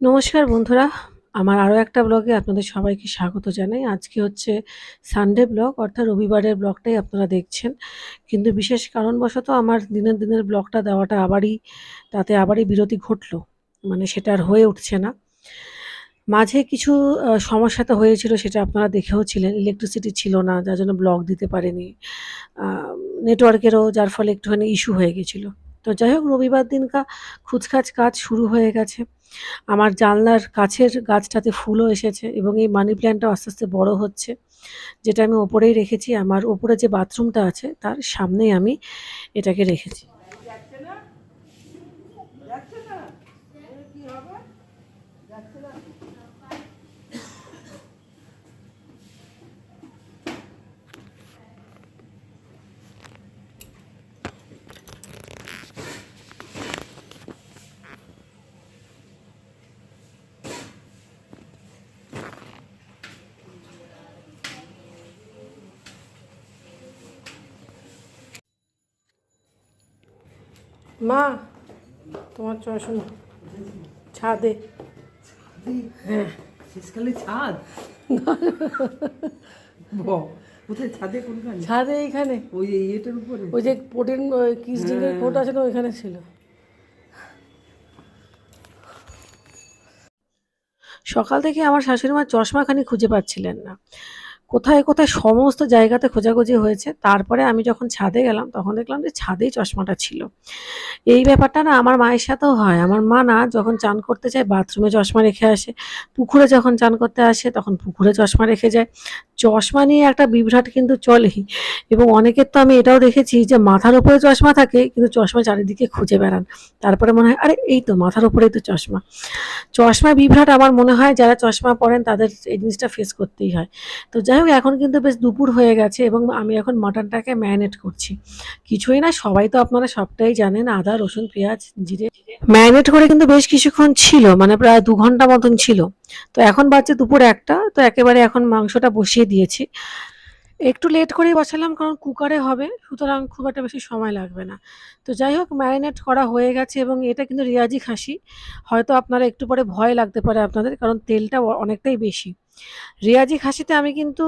নমস্কার বন্ধুরা, আমার আরও একটা ব্লগে আপনাদের সবাইকে স্বাগত জানাই। আজকে হচ্ছে সানডে ব্লগ, অর্থাৎ রবিবারের ব্লগটাই আপনারা দেখছেন। কিন্তু বিশেষ কারণবশত আমার দিনের দিনের ব্লগটা দেওয়াটা আবারই, তাতে আবারই বিরতি ঘটলো। মানে সেটা আর হয়ে উঠছে না। মাঝে কিছু সমস্যা তো হয়েছিল, সেটা আপনারা দেখেও ছিলেন। ইলেকট্রিসিটি ছিল না, যার জন্য ব্লগ দিতে পারেনি। নেটওয়ার্কেরও যার ফলে একটুখানি ইস্যু হয়ে গেছিল। তো যাই হোক, রবিবার দিনকা খুচখাচ কাজ শুরু হয়ে গেছে। আমার জানলার কাছের গাছটাতে ফুলও এসেছে এবং এই মানি প্ল্যান্টটাও আস্তে আস্তে বড় হচ্ছে। যেটা আমি ওপরেই রেখেছি, আমার ওপরে যে বাথরুমটা আছে, তার সামনেই আমি এটাকে রেখেছি। মা তোমার চশমা ছাদে। হ্যাঁ। শেষকালে ছাদ? কোথায় ছাদে কোনখানে? ছাদে এইখানে। ওই ইয়েটার উপরে? ওই যে পোটেন কিস ডিঙ্গের কোট আছে না ওইখানে ছিল। সকাল থেকে আমার শাশুড়ি মা চশমাখানি খুঁজে পাচ্ছিলেন না। কোথায় কোথায় সমস্ত জায়গাতে খোঁজাখুঁজি হয়েছে, তারপরে আমি যখন ছাদে গেলাম, তখন দেখলাম যে ছাদেই চশমাটা ছিল। এই ব্যাপারটা না আমার মায়ের সাথেও হয়। আমার মা না যখন চান করতে যায়, বাথরুমে চশমা রেখে আসে, পুকুরে যখন চান করতে আসে, তখন পুকুরে চশমা রেখে যায়। চশমা নিয়ে একটা বিভ্রাট কিন্তু চলেই। এবং অনেকের তো আমি এটাও দেখেছি যে মাথার উপরে চশমা থাকে, কিন্তু চশমা চারিদিকে খুঁজে বেড়ান। তারপরে মনে হয়, আরে, এই তো মাথার উপরেই তো চশমা। চশমা বিভ্রাট আমার মনে হয়, যারা চশমা পরেন তাদের এই জিনিসটা ফেস করতেই হয়। তো যাই হোক, এখন কিন্তু বেশ দুপুর হয়ে গেছে এবং আমি এখন মাটনটাকে ম্যারিনেট করছি। কিছুই না, সবাই তো আপনারা সবটাই জানেন, আদা, রসুন, পেঁয়াজ, জিরে। ম্যারিনেট করে কিন্তু বেশ কিছুক্ষণ ছিল মানে প্রায় দু ঘণ্টা মতন ছিল। তো এখন বাজছে দুপুর একটা, তো একেবারে এখন মাংসটা বসিয়ে দিয়েছি। একটু লেট করেই বসালাম, কারণ কুকারে হবে, সুতরাং খুব একটা বেশি সময় লাগবে না। তো যাই হোক ম্যারিনেট করা হয়ে গেছে এবং এটা কিন্তু রেয়াজি খাসি। হয়তো আপনারা একটু পরে ভয় লাগতে পারে আপনাদের, কারণ তেলটা অনেকটাই বেশি। রেয়াজি খাসিতে আমি কিন্তু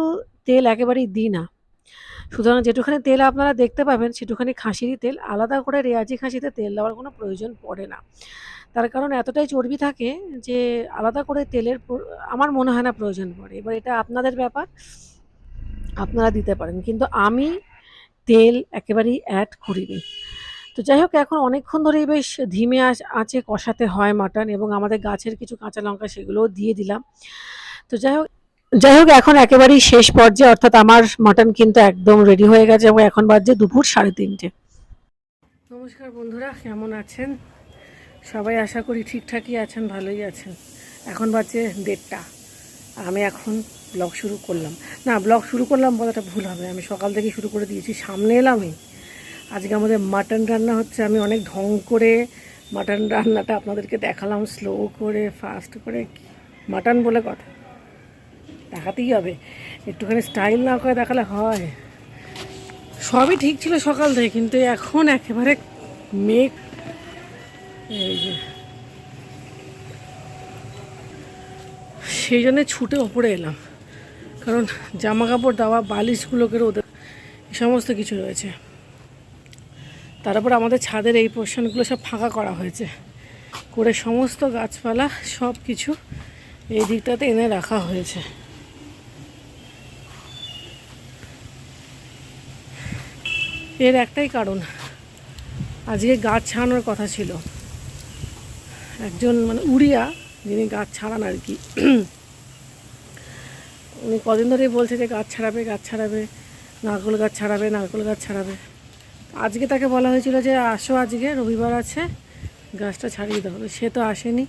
তেল একেবারেই দিই না। সুতরাং যেটুখানি তেল আপনারা দেখতে পাবেন, সেটুখানি খাসিরই তেল। আলাদা করে রেয়াজি খাসিতে তেল দেওয়ার কোনো প্রয়োজন পড়ে না। তার কারণ এতটাই চর্বি থাকে যে আলাদা করে তেলের আমার মনে হয় না প্রয়োজন পড়ে। এবার এটা আপনাদের ব্যাপার, আপনারা দিতে পারেন। কিন্তু আমি তেল একেবারেই অ্যাড করিনি। তো যাই হোক, এখন অনেকক্ষণ ধরেই বেশ ধিমে আঁচ- কষাতে হয় মাটন এবং আমাদের গাছের কিছু কাঁচা লঙ্কা সেগুলোও দিয়ে দিলাম। তো যাই হোক যাই হোক, এখন একেবারেই শেষ পর্যায়ে, অর্থাৎ আমার মাটন কিন্তু একদম রেডি হয়ে গেছে এবং এখন বাজছে দুপুর সাড়ে তিনটে। নমস্কার বন্ধুরা, কেমন আছেন? সবাই আশা করি ঠিকঠাকই আছেন, ভালোই আছেন। এখন বাজছে দেড়টা। আমি এখন ব্লগ শুরু করলাম। না, ব্লগ শুরু করলাম বলাটা ভুল হবে। আমি সকাল থেকে শুরু করে দিয়েছি, সামনে এলামই আজকে আমাদের মাটন রান্না হচ্ছে, আমি অনেক ঢং করে মাটন রান্নাটা আপনাদেরকে দেখালাম স্লো করে ফাস্ট করে। মাটন বলে কথা। দেখাতেই হবে। একটুখানি স্টাইল না করে দেখালে হয়। সবই ঠিক ছিল সকাল থেকে, কিন্তু এখন একেবারে মেঘ এই যে। সেই জন্য ছুটে ওপরে এলাম। কারণ জামা কাপড় দেওয়া বালিশগুলোকে ওদের সমস্ত কিছু রয়েছে। তারপর আমাদের ছাদের এই পোর্শনগুলো সব ফাঁকা করা হয়েছে। করে সমস্ত গাছপালা সব কিছু এই দিকটাতে এনে রাখা হয়েছে। এর একটাই কারণ, আজকে গাছ ছাড়ানোর কথা ছিল। একজন মানে উড়িয়া, যিনি গাছ ছাড়ান আর কি। উনি কদিন ধরেই বলছে যে গাছ ছাড়াবে গাছ ছাড়াবে, নারকেল গাছ ছাড়াবে, নারকেল গাছ ছাড়াবে। আজকে তাকে বলা হয়েছিল যে আসো আজকে, রবিবার আছে, গাছটা ছাড়িয়ে দাও। সে তো আসেনি।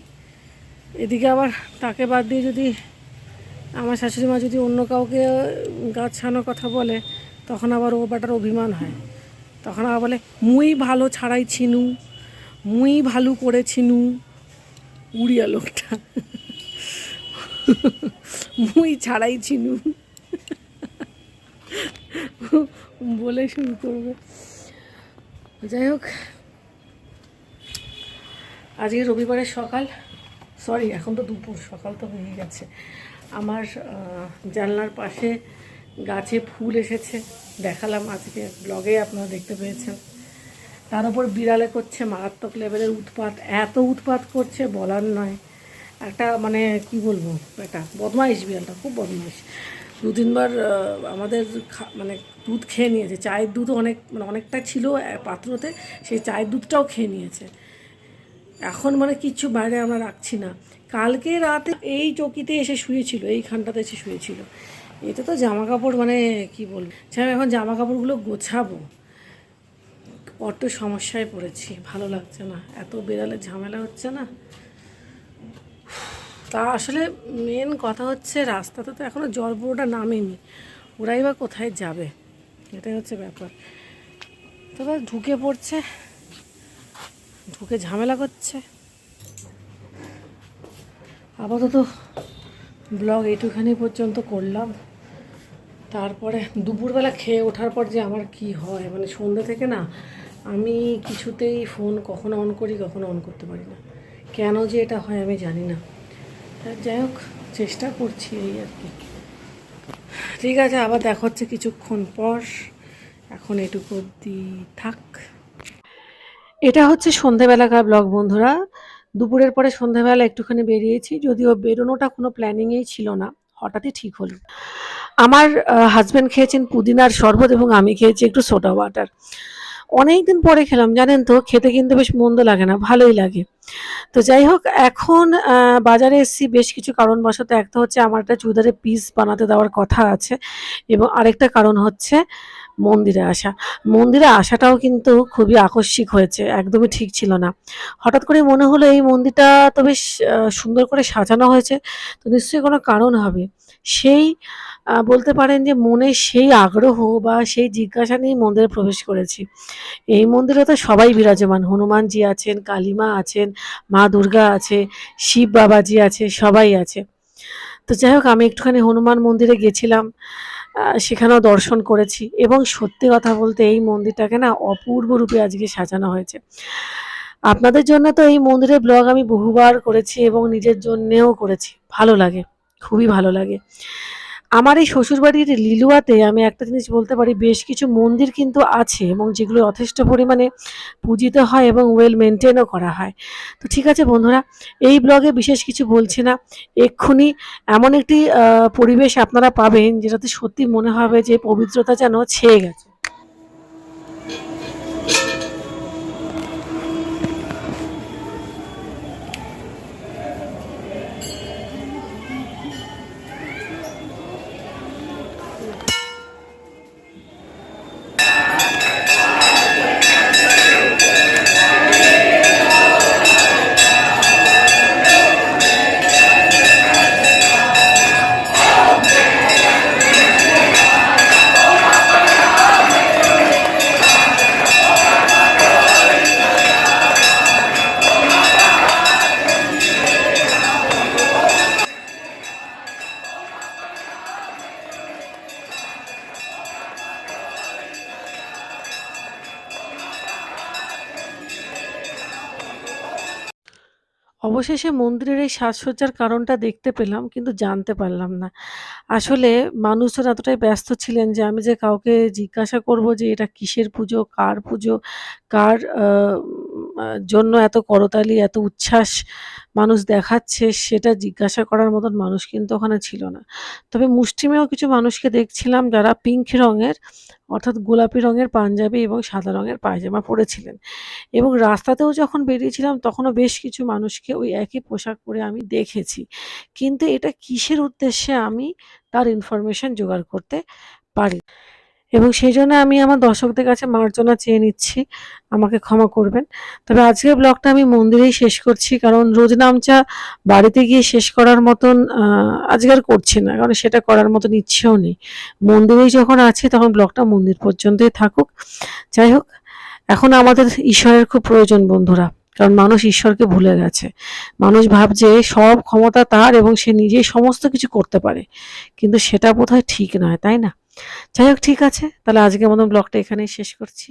এদিকে আবার তাকে বাদ দিয়ে যদি আমার শাশুড়ি মা যদি অন্য কাউকে গাছ ছাড়ানোর কথা বলে, তখন আবার ও ব্যাটার অভিমান হয়। তখন আবার বলে, মুই ভালো ছাড়াই ছিনু মুই ভালো করেছিনু উড়িয়া লোকটা। মুই ছাড়াই চিনু। বলে শুরু করবে। যাই হোক, আজকে রবিবারের সকাল। সরি এখন তো দুপুর, সকাল তো হয়ে গেছে। আমার জানলার পাশে গাছে ফুল এসেছে। দেখালাম আজকে ব্লগে আপনারা দেখতে পেয়েছেন। তার উপর বিড়ালে করছে মারাত্মক লেভেলের উৎপাত। এত উৎপাত করছে বলার নয়। একটা মানে কি বলব? একটা বদমাইশ বিড়ালটা খুব বদমাইশ। দু তিনবার আমাদের মানে দুধ খেয়ে নিয়েছে। চায়ের দুধ অনেক মানে অনেকটা ছিল পাত্রতে। সেই চায়ের দুধটাও খেয়ে নিয়েছে। এখন মানে কিচ্ছু বাইরে আমরা রাখছি না। কালকে রাতে এই চকিতে এসে শুয়েছিল এইখানটাতে এসে শুয়েছিল। এতে তো জামা কাপড় মানে কি বলব? আচ্ছা, আমি এখন জামা কাপড়গুলো গোছাবো। বড্ড সমস্যায় পড়েছি। ভালো লাগছে না। এত বেড়ালে ঝামেলা হচ্ছে না। তা আসলে মেন কথা হচ্ছে রাস্তাতে তো এখনও জল পুরোটা নামেনি। ওরাই বা কোথায় যাবে? এটাই হচ্ছে ব্যাপার। তবে ঢুকে পড়ছে। ঢুকে ঝামেলা করছে। আপাতত ব্লগ এইটুখানি পর্যন্ত করলাম। তারপরে দুপুরবেলা খেয়ে ওঠার পর যে আমার কি হয় মানে সন্ধ্যা থেকে না আমি কিছুতেই ফোন কখনো অন করি, কখনো অন করতে পারি না। কেন যে এটা হয় আমি জানি না। যাই হোক, চেষ্টা করছি এই আর কি। ঠিক আছে, আবার দেখা হচ্ছে কিছুক্ষণ পর। এখন এটুকু অবধি থাক। এটা হচ্ছে সন্ধেবেলাকার ব্লগ বন্ধুরা। দুপুরের পরে সন্ধেবেলা একটুখানি বেরিয়েছি, যদিও বেরোনোটা কোনো প্ল্যানিংয়েই ছিল না। হঠাৎই ঠিক হলো। আমার হাজব্যান্ড খেয়েছেন পুদিনার শরবত এবং আমি খেয়েছি একটু সোডা ওয়াটার অনেক দিন পরে খেলাম, জানেন তো? খেতে কিন্তু বেশ মন্দ লাগে না, ভালোই লাগে। তো যাই হোক, এখন বাজারে এসেছি, বেশ কিছু কারণবশত একটা হচ্ছে আমার একটা চুড়িদারের পিস বানাতে দেওয়ার কথা আছে এবং আরেকটা কারণ হচ্ছে মন্দিরে আসা। মন্দিরে আসাটাও কিন্তু খুবই আকস্মিক হয়েছে, একদমই ঠিক ছিল না। হঠাৎ করে মনে হলো এই মন্দিরটা তো বেশ সুন্দর করে সাজানো হয়েছে, তো নিশ্চয়ই কোনো কারণ হবে। সেই বলতে পারেন যে মনে সেই আগ্রহ বা সেই জিজ্ঞাসা নিয়ে মন্দিরে প্রবেশ করেছি। এই মন্দিরে তো সবাই বিরাজমান। হনুমানজি আছেন, কালীমা আছেন, মা দুর্গা আছে, শিব বাবাজি আছে, সবাই আছে। তো যাই হোক, আমি একটুখানি হনুমান মন্দিরে গেছিলাম সেখানেও দর্শন করেছি এবং সত্যি কথা বলতে এই মন্দিরটাকে না অপূর্ব রূপে আজকে সাজানো হয়েছে। আপনাদের জন্য তো এই মন্দিরের ব্লগ আমি বহুবার করেছি এবং নিজের জন্যেও করেছি। ভালো লাগে। খুবই ভালো লাগে। আমার এই শ্বশুরবাড়ির লিলুয়াতে আমি একটা জিনিস বলতে পারি, বেশ কিছু মন্দির কিন্তু আছে এবং যেগুলো যথেষ্ট পরিমাণে পূজিত হয় এবং ওয়েল মেনটেনও করা হয়। তো ঠিক আছে বন্ধুরা, এই ব্লগে বিশেষ কিছু বলছি না। এক্ষুনি এমন একটি পরিবেশ আপনারা পাবেন যেটাতে সত্যি মনে হবে যে পবিত্রতা যেন ছেয়ে গেছে। অবশেষে মন্দিরের এই সাজসজ্জার কারণটা দেখতে পেলাম, কিন্তু জানতে পারলাম না। আসলে মানুষজন এতটাই ব্যস্ত ছিলেন যে আমি যে কাউকে জিজ্ঞাসা করব যে এটা কিসের পুজো, কার পুজো, কার জন্য এত করতালি, এত উচ্ছ্বাস মানুষ দেখাচ্ছে সেটা জিজ্ঞাসা করার মতন মানুষ কিন্তু ওখানে ছিল না। তবে মুষ্টিমেয় কিছু মানুষকে দেখছিলাম যারা পিঙ্ক রঙের, অর্থাৎ গোলাপি রঙের পাঞ্জাবি এবং সাদা রঙের পায়জামা পরেছিলেন। এবং রাস্তাতেও যখন বেরিয়েছিলাম তখনও বেশ কিছু মানুষকে ওই একই পোশাক পরে আমি দেখেছি। কিন্তু এটা কিসের উদ্দেশ্যে আমি তার ইনফরমেশন জোগাড় করতে পারি? এবং সেই জন্য আমি আমার দর্শকদের কাছে মার্জনা চেয়ে নিচ্ছি। আমাকে ক্ষমা করবেন। তবে আজকের ব্লগটা আমি মন্দিরেই শেষ করছি কারণ রোজ নামচা বাড়িতে গিয়ে শেষ করার মতন আহ, আজকে করছি না কারণ সেটা করার মতন ইচ্ছেও নেই। মন্দিরেই যখন আছি তখন ব্লগটা মন্দির পর্যন্তই থাকুক। যাই হোক এখন আমাদের ঈশ্বরের খুব প্রয়োজন বন্ধুরা কারণ মানুষ ঈশ্বরকে ভুলে গেছে। মানুষ ভাবছে সব ক্ষমতা তার এবং সে নিজেই সমস্ত কিছু করতে পারে। কিন্তু সেটা বোধহয় ঠিক নয় তাই না? যাই হোক ঠিক আছে। তাহলে আজকে আমাদের ব্লগটা এখানেই শেষ করছি।